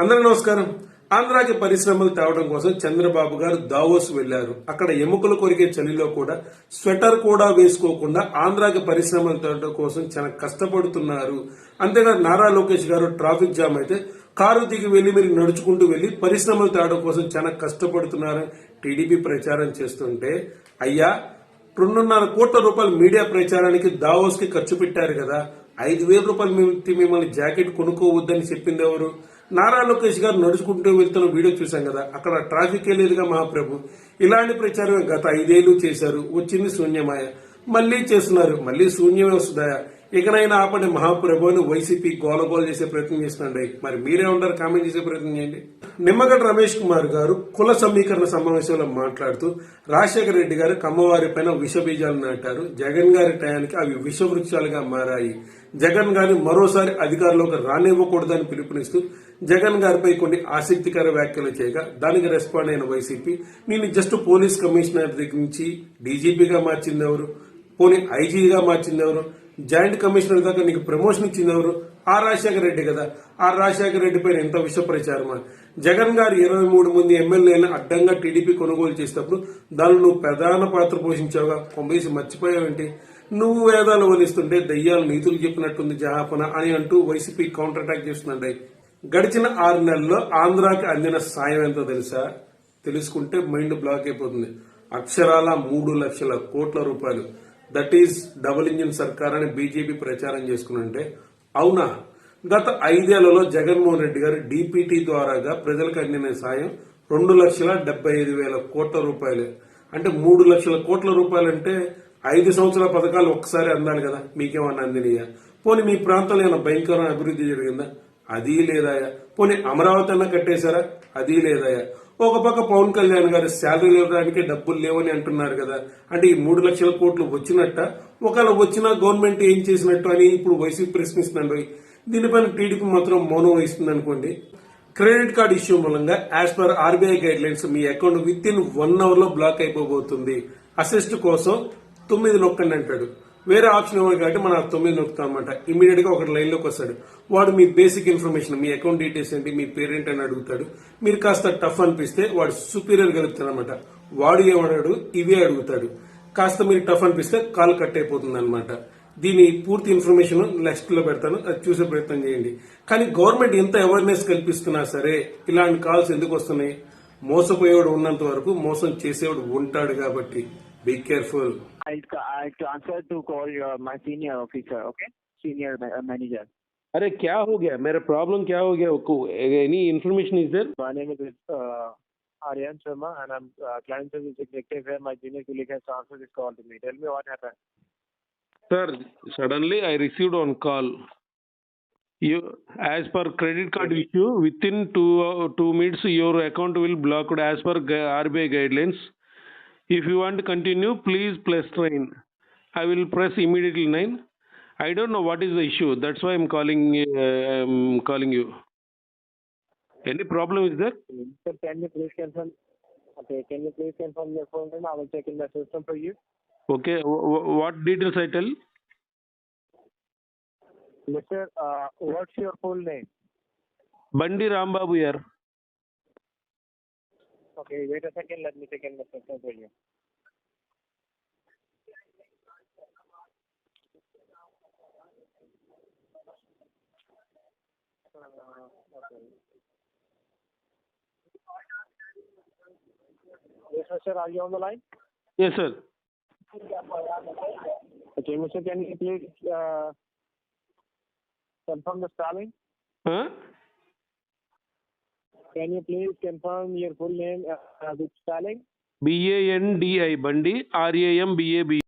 అందరూ నమస్కారం. ఆంధ్రాకి పరిశ్రమలు తేవడం కోసం చంద్రబాబు గారు దావోస్ వెళ్ళారు అక్కడ ఎముకలు కొరికే చలిలో కూడా స్వెటర్ కూడా వేసుకోకుండా ఆంధ్రాకి పరిశ్రమలు తేవడం కోసం చాలా కష్టపడుతున్నారు. అంతేకాదు నారా లోకేష్ గారు ట్రాఫిక్ జామ్ అయితే కారు దిగి వెళ్ళి మీరు నడుచుకుంటూ వెళ్ళి పరిశ్రమలు తేవడం కోసం చాలా కష్టపడుతున్నారని టీడీపీ ప్రచారం చేస్తుంటే. అయ్యా రెండున్నర కోట్ల రూపాయలు మీడియా ప్రచారానికి దావోస్కి ఖర్చు పెట్టారు కదా. ఐదు వేల రూపాయలు మిమ్మల్ని జాకెట్ కొనుక్కోవద్దని చెప్పింది ఎవరు? నారా లోకేష్ గారు నడుచుకుంటూ వెళ్తున్న వీడియో చూసాం కదా అక్కడ ట్రాఫిక్ లేదుగా మహాప్రభు. ఇలాంటి ప్రచారం గత ఐదేళ్ళు చేశారు. వచ్చింది శూన్యమాయ. మళ్ళీ చేస్తున్నారు. మళ్ళీ శూన్యమే వస్తుందా ఇకనైనా ఆపండి మహాప్రభు అని వైసీపీ గోలగోలు చేసే ప్రయత్నం చేస్తుండే మరి మీరే ఉంటారు కామెంట్ చేసే ప్రయత్నం చేయండి. నిమ్మగడ్డ రమేష్ కుమార్ గారు కుల సమీకరణ సమావేశంలో మాట్లాడుతూ రాజశేఖర రెడ్డి గారు కమ్మవారి పైన విష బీజాలు నాటారు. జగన్ గారి టయానికి అవి విష వృక్షాలుగా మారాయి. జగన్ గారిని మరోసారి అధికారంలోకి రానివ్వకూడదని పిలుపునిస్తూ జగన్ గారిపై కొన్ని ఆసక్తికర వ్యాఖ్యలు చేయగా దానికి రెస్పాండ్ అయిన వైసీపీ నేను జస్ట్ పోలీస్ కమిషనర్ దగ్గర నుంచి డీజీపీగా మార్చింది ఎవరు పోనీ ఐజీగా మార్చింది ఎవరు జాయింట్ కమిషనర్ దాకా నీకు ప్రమోషన్ ఇచ్చింది ఎవరు ఆ రాజశేఖర రెడ్డి కదా. ఆ రాజశేఖర రెడ్డి పైన ఎంత విష ప్రచారమా? జగన్ గారు ఇరవై మూడు మంది ఎమ్మెల్యేలను అడ్డంగా టీడీపీ కొనుగోలు చేసినప్పుడు దానిలో నువ్వు ప్రధాన పాత్ర పోషించావుగా? కొంబేసి మర్చిపోయావేంటి? నువ్వు వేదాలు వలిస్తుంటే దయ్యాలు నీతులు చెప్పినట్టుంది జహాపన అని అంటూ వైసీపీ కౌంటర్ అటాక్ చేస్తుందండి. గడిచిన ఆరు నెలల్లో ఆంధ్రాకి అందిన సాయం ఎంతో తెలుసా? తెలుసుకుంటే మైండ్ బ్లాక్ అయిపోతుంది. అక్షరాల మూడు లక్షల కోట్ల రూపాయలు. దట్ ఈస్ డబుల్ ఇంజిన్ సర్కార్ అని బీజేపీ ప్రచారం చేసుకున్నంటే అవునా? గత ఐదేళ్ళలో జగన్మోహన్ రెడ్డి గారు డీపీటీ ద్వారాగా ప్రజలకు అందిన సాయం రెండు లక్షల డెబ్బై ఐదు వేల కోట్ల రూపాయలు. అంటే మూడు లక్షల కోట్ల రూపాయలు అంటే ఐదు సంవత్సరాల పథకాలు ఒక్కసారి అందాలి కదా. మీకేమన్నా అందినయా? పోనీ మీ ప్రాంతంలో ఏమైనా భయంకరమైన అభివృద్ధి జరిగిందా? అది లేదాయా పోనీ అమరావతి అన్న కట్టేశారా? అది లేదాయా ఒక పక్క పవన్ కళ్యాణ్ గారు శాలరీ ఇవ్వడానికి డబ్బులు లేవని అంటున్నారు కదా. అంటే ఈ మూడు లక్షల కోట్లు వచ్చినట్ట? ఒకవేళ వచ్చినా గవర్నమెంట్ ఏం చేసినట్టు అని ఇప్పుడు వైసీపీ ప్రశ్నిస్తుందండి దీనిపైన టీడీపీ మాత్రం మౌనం వహిస్తుంది అనుకోండి. క్రెడిట్ కార్డ్ ఇష్యూ మూలంగా as per RBI guidelines మీ అకౌంట్ విత్ ఇన్ వన్ అవర్లో బ్లాక్ అయిపోబోతుంది. అసిస్ట్ కోసం తొమ్మిది నొక్కండి అంటాడు. వేరే ఆప్షన్ ఇవ్వదు కాబట్టి మనం ఆ తొమ్మిది నొక్కుతాం అనమాట ఇమీడియట్గా ఒక లైన్లోకి వస్తాడు. వాడు మీ బేసిక్ ఇన్ఫర్మేషన్ మీ అకౌంట్ డీటెయిల్స్ ఏంటి మీ పేరెంట్ అని అడుగుతాడు. మీరు కాస్త టఫ్ అనిపిస్తే వాడు సుపీరియర్ కలుగుతాడు అనమాట వాడు ఏమన్నాడు ఇవే అడుగుతాడు. కాస్త మీరు టఫ్ అనిపిస్తే కాల్ కట్ అయిపోతుంది అనమాట దీని పూర్తి ఇన్ఫర్మేషన్ నెక్స్ట్లో పెడతాను. అది చూసే ప్రయత్నం చేయండి. కానీ గవర్నమెంట్ ఎంత అవేర్నెస్ కల్పిస్తున్నా సరే ఇలాంటి కాల్స్ ఎందుకు వస్తున్నాయి? మోసపోయేవాడు ఉన్నంత వరకు మోసం చేసేవాడు ఉంటాడు కాబట్టి be careful I I to answer to call your my senior officer, okay? Senior ma- uh, manager. अरे क्या हो गया मेरा प्रॉब्लम क्या हो गया any information is there My name is uh, Aryan Sharma, and I'm uh, client service executive here. My junior colleague has transferred this call to me. Tell me what happened. Sir, suddenly I received one call. You, as per credit card issue, within two uh, two minutes your account will blocked as per gu- RBI guidelines. If you want to continue, please press nine. I will press immediately nine. I don't know what is the issue. That's why I'm calling. Uh, I'm calling you. Any problem is there? Sir, can you please confirm? Okay, can you please confirm your phone name? I will check in the system for you. Okay. wh- wh- what details I tell? Mr. Uh, what's your full name? Bandi Rambabu here. Okay, wait a second. Let me check in the system for you. Uh, okay. Yes, sir. Are you on the line? Yes, sir. Okay, Mr. Can you please uh, confirm the spelling? Huh? Can you please confirm your full name uh, with spelling? B A N D I Bandi R A M B A B